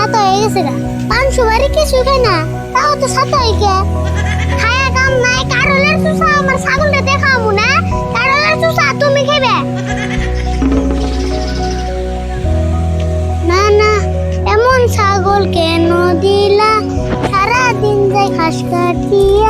সাত হয়ে গেছে পাঁচশো বারে না, তাও তো সাত হয়ে গে খায়া কাম নাই আমার ছাগলটা দেখাবো না তুমি খেবে। না না, এমন ছাগল কেন দিলা? সারাদিন যাই ঘাস কাটিয়া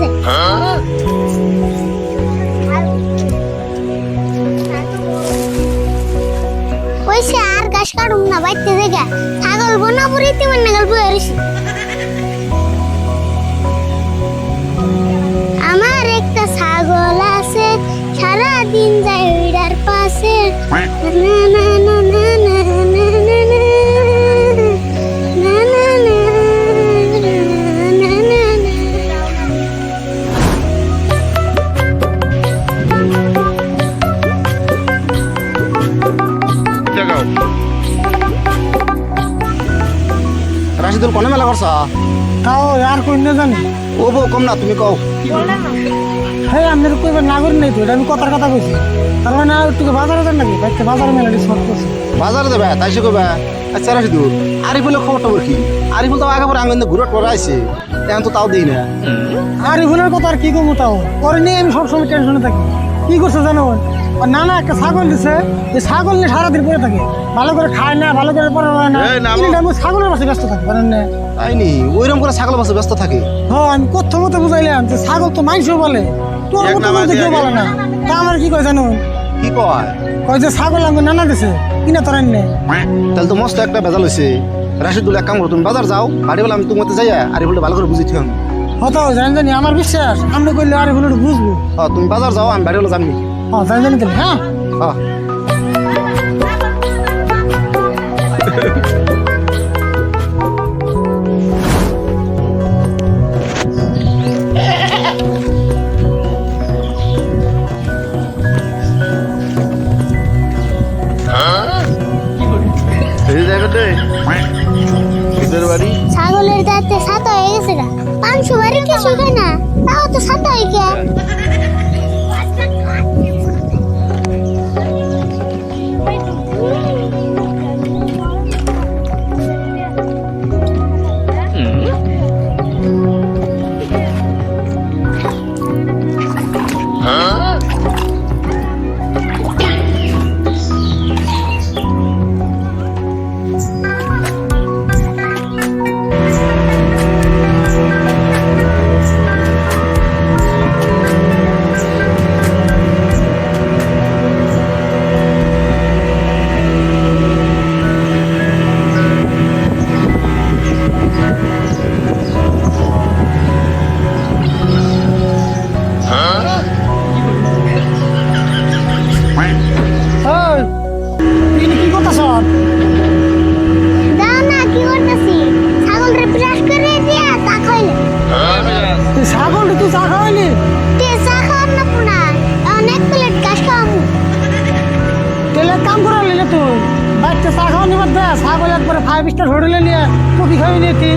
যায় আর গাছ কাটুম না বাইতে দেখা ছাগল বনা পুরিতে মানে গল্প হরিছি আমার একটা ছাগল আছে সারা দিন যায় ওইটার পাশে। না না রাশিদুল কোনে মেলা করছ? তাও আর কই না জানি। ও বউ কম না তুমি কও। হ্যাঁ আপনার কইবার না করি নাই তো এটা আমি কথার কথা কইছি। তার মানে আর তুই বাজারে যান নাকি? বাইতে বাজারে মেলা ডিসকাউন্ট করছে। বাজারে যাবে তাই সে কইবা আচ্ছা রাশিদুল আরিফুলের খবর টবর কি? আরিফুল তো আগে পরে আঙ্গন ঘুরে টরে আইছে এখন তো তাও দিই না। আর ইভুলের কথা আর কি কমু তাও? পরে নিয়ে আমি সবসময় টেনশনে থাকি। কি করছে জানো না না একটা ছাগল দিছে। এই ছাগল নিয়ে সারাদিন পরে থাকে। ভালো করে খায় না ভালো করে পরে হয় না আমি ছাগলের পাশে ব্যস্ত থাকি জানেন না? তাই নি? ওইরকম করে ছাগল বাসে ব্যস্ত থাকে? হ্যাঁ আমি কোথা মতো বুঝাইলাম যে ছাগল তো মাংস বলে। তোর মতো বলতে কেউ বলে না। তা আমার কি কয় জানো? কি কয়? কয় যে ছাগল আমাকে নানা দিছে কিনা তোর নেই তাহলে তো মস্ত একটা ভেজাল হয়েছে রাশিদুল এক কাম করো তুমি বাজার যাও। বাড়ি বলে আমি তোমার যাই আরিফুলটা ভালো করে বুঝি থিও হতো জানি জানি আমার বিশ্বাস। আমরা করলে আর বুঝব। হ্যাঁ তুমি বাজার যাও আমি বাড়ি বলে 哦，咱咱们跟你看啊。কাম করে নিলে তুই বাচ্চা চা খাওয়া নিবার দে ছাগল একবারে ফাইভ স্টার হোটেলে নিয়ে কপি খাবি নিয়ে তুই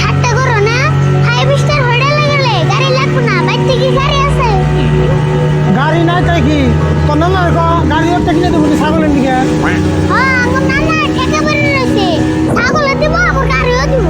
ঠাট্টা করো না ফাইভ স্টার হোটেলে গেলে গাড়ি লাগবে না বাইতে কি গাড়ি আছে? গাড়ি নাই তাই কি? তোর নানা গাড়ি একটা কিনে দেবো ছাগলের দিকে হ্যাঁ আমার নানা ঠেকে পড়ে রয়েছে। ছাগলে দিব আবার গাড়িও দিব।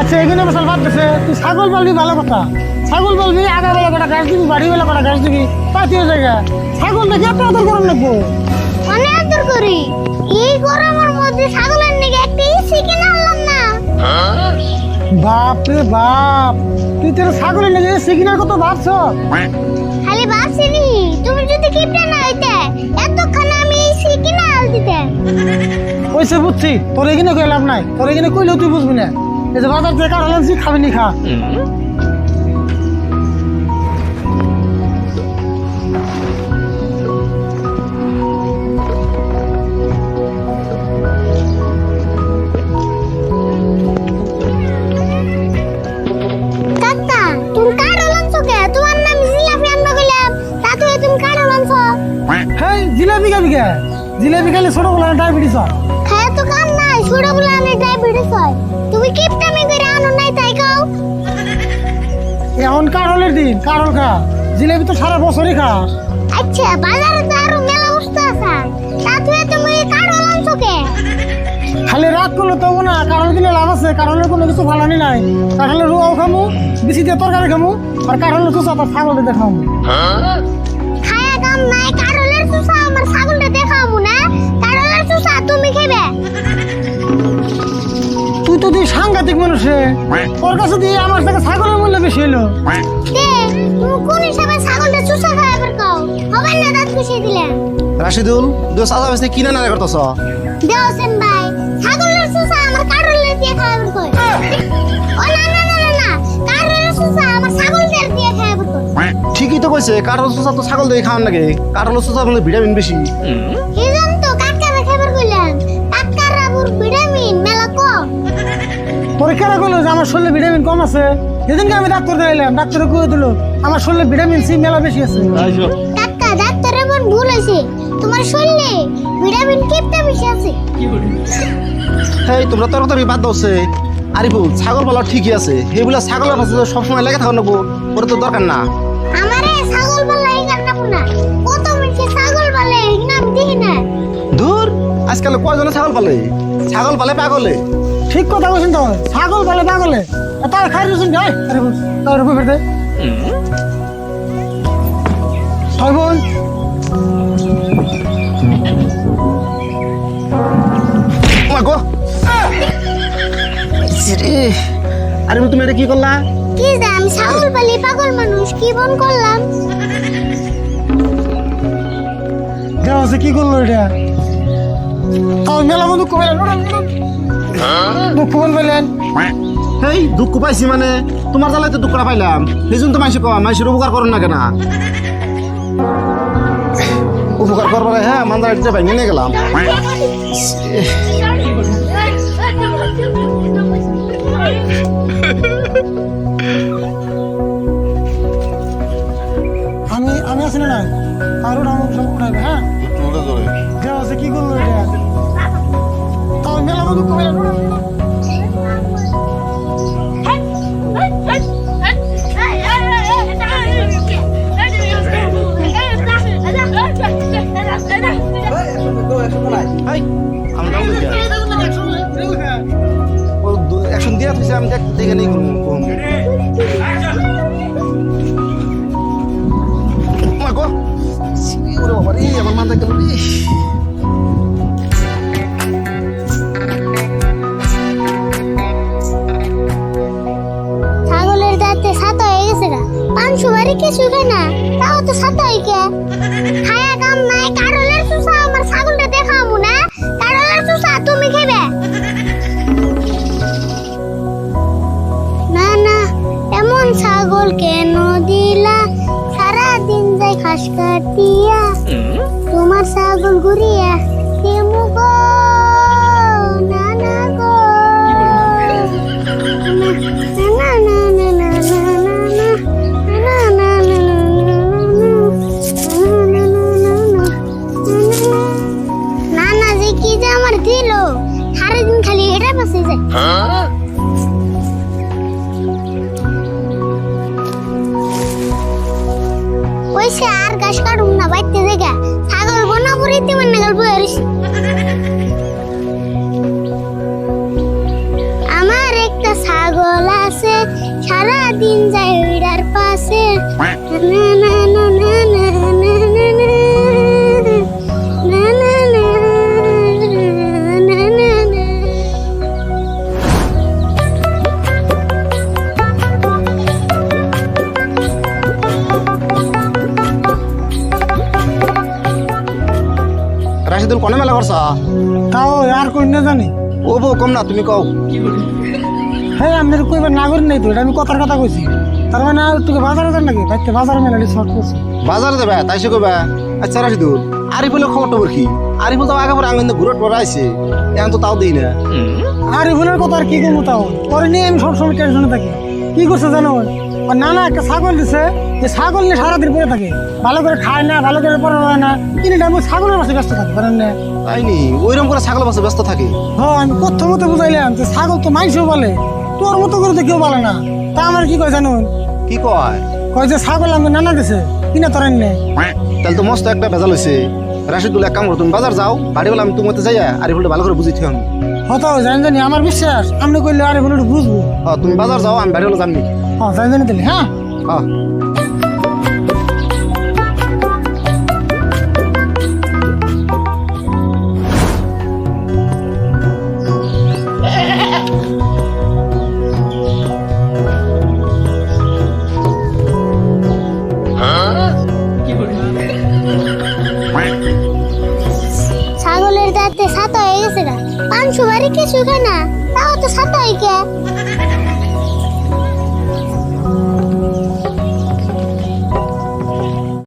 আচ্ছা এখানে বসাল বাদ দিছে তুই ছাগল বলবি ভালো কথা। ছাগল বলবি আগা বেলা কটা গাছ দিবি বাড়ি বেলা কটা গাছ দিবি পাতিও জায়গা। ছাগল দেখে এত আদর করার লাগবো। করি। এই গরমের মধ্যে ছাগলের নিকে একটা এসি কিনে আনলাম না। বাপ রে বাপ তুই তোর ছাগলের লেগে সিগনাল কত ভাবছ? খালি ভাবছি নি তুমি যদি কিপটা না হইতে এতক্ষণ আমি এসি কিনে আল দিতে। ওইসে বুঝছি তোর এখানে কই লাভ নাই তোর এখানে কইলেও তুই বুঝবি না। এই যে বাজার থেকে কাটালাম খাবি নি খা। দিন কারল খা জিলাপি তো সারা বছরই খাস আচ্ছা বাজারে তো আরও মেলা বস্তু আছে। তুমি আনছো কে? খালি রাত করলে তো না কারণ দিলে লাভ আছে কারণের কোনো কিছু ফালানি নাই। কারণের রুয়াও খামু বেশি দিয়ে তরকারি খামু আর কারণের চুষা তার ছাগল দিয়ে খামু খায়া কাম নাই কারলের চুষা আমার দেখাবো না। কারলের চুষা তুমি খাবে। তুই তো তুই সাংঘাতিক মানুষ তোর কাছে দিয়ে আমার থেকে মূল্য বেশি হলো কোন হিসাবে ছাগলটা চুষা খায় আবার কাও? হবে না দাঁত কুশিয়ে দিলেন রাশিদুল বেশি কিনে না করতেছ? দেওসেন ভাই ছাগলের চুষা আমার দিয়ে কই? ও না না না না না কারলের চুষা আমার ছাগলদের দিয়ে কই? ঠিকই তো কইছে কাঠল চুষা তো ছাগল দিয়ে খাওয়ান লাগে। কাঠল চুষা মানে ভিটামিন বেশি। হিজন তো কাটকারা খাবার কইলেন কাটকারা বুর ভিটামিন মেলা কম। পরীক্ষাটা করল যে আমার শরীরে ভিটামিন কম আছে? যেদিনকে আমি ডাক্তার দেখাইলাম ডাক্তারে কয়ে দিল আমার শরীরে ভিটামিন সি মেলা বেশি আছে। কাকা ডাক্তারের মন ভুল হয়েছে। তোমার শরীরে ভিটামিন কিপটা বেশি আছে। হেই তোমরা তরকারি বাদ দাওছে আরিফুল ছাগল বলা ঠিকই আছে। সেইগুলা ছাগলের পাশে তো সবসময় লেগে থাকা নেব। ওর তো দরকার না। আমারে ছাগল বলে এই না। কত মিনিটে ছাগল বলে এই নাম দিই না। দূর আজকাল কয়জনে ছাগল পালে? ছাগল পালে পাগলে। ঠিক কথা বলছেন তো ছাগল বলে পাগলে। খাই আরে বল তার উপর ফেরতে হয় বল। মা আরে তুমি এটা কি করলা? কি আমি ছাগল বলি পাগল মানুষ কি বন করলাম? দেওয়া আছে কি করল এটা? তাও মেলা বন্ধু কবে মুখ বল পেলেন হেই দুঃখ পাইছি মানে। তোমার জ্বালায় তো দুঃখটা পাইলাম। সেই জন্য তো মাইসে কম মাইসের উপকার করুন না কেন? উপকার করবার হ্যাঁ মান্দার একটা ভেঙে নিয়ে গেলাম। আমি আমি আছি না কারোর আমার সব উঠাইবে হ্যাঁ? কি করল? নেই করুন মা গো। ওরে বাবা রে, আমার মাথা গেল রে। ছাগলের দাঁতে সাতা হয়ে গেছে গা। পাঁচশো বাড়ি কিছু খায় না, তাও তো সাতা হয়ে কে আর কাটুম না বাইতে জায়গা। ছাগল বনা পড়িতে মানে গল্প হয়েছে আমার একটা ছাগল আছে সারা দিন যায় ওইটার পাশে। না না না করছা তাও আর কই না জানি ও বউ কম না তুমি কও। হ্যাঁ আমি কইবার না করি নাই তো এটা আমি কথার কথা কইছি। তার মানে আর তোকে বাজারে যান নাকি? বাইতে বাজারে মেলা শর্ট করছি। বাজারে যাবে তাই সে কইবা আচ্ছা রাশিদুল আরিফুলের খবর টবর কি? আরিফুল তো আগে পরে আঙিন ঘুরে টরে আইছে এখন তো তাও দিই না। আর ইভুলের কথা আর কি কমু তাও? পরে নিয়ে আমি সবসময় টেনশনে থাকি। কি করছে জানো আর নানা একটা ছাগল দিছে। যে ছাগল নিয়ে সারাদিন পড়ে থাকে। ভালো করে খায় না ভালো করে পড়া হয় না। তিনি টাইম ছাগলের পাশে ব্যস্ত থাকে পারেন না? তাই নি? ওইরকম করে ছাগল পাশে ব্যস্ত থাকে? হ্যাঁ আমি প্রথম মতো বুঝাইলাম যে ছাগল তো মাইসও বলে তোর মতো করে তো কেউ বলে না। তা আমার কি কয় জানুন? কি কয়? কয় যে ছাগল আমি নানা দিছে কিনা তোরেন নে। তাহলে তো মস্ত একটা ভেজাল হয়েছে রাশিদুল এক কাম করো তুমি বাজার যাও। বাড়ি বলে আমি তোমাতে যাই আরিফুলটা ভালো করে বুঝি থিও আমি। হতো জানি জানি আমার বিশ্বাস আমি কইলে আরে বলে বুঝব। হ্যাঁ তুমি বাজার যাও আমি বাড়ি বলে জাননি হ্যাঁ জানি জানি তাহলে হ্যাঁ হ্যাঁ ছাগলের দাঁতে সাতা হয়ে গেছে কিছু না।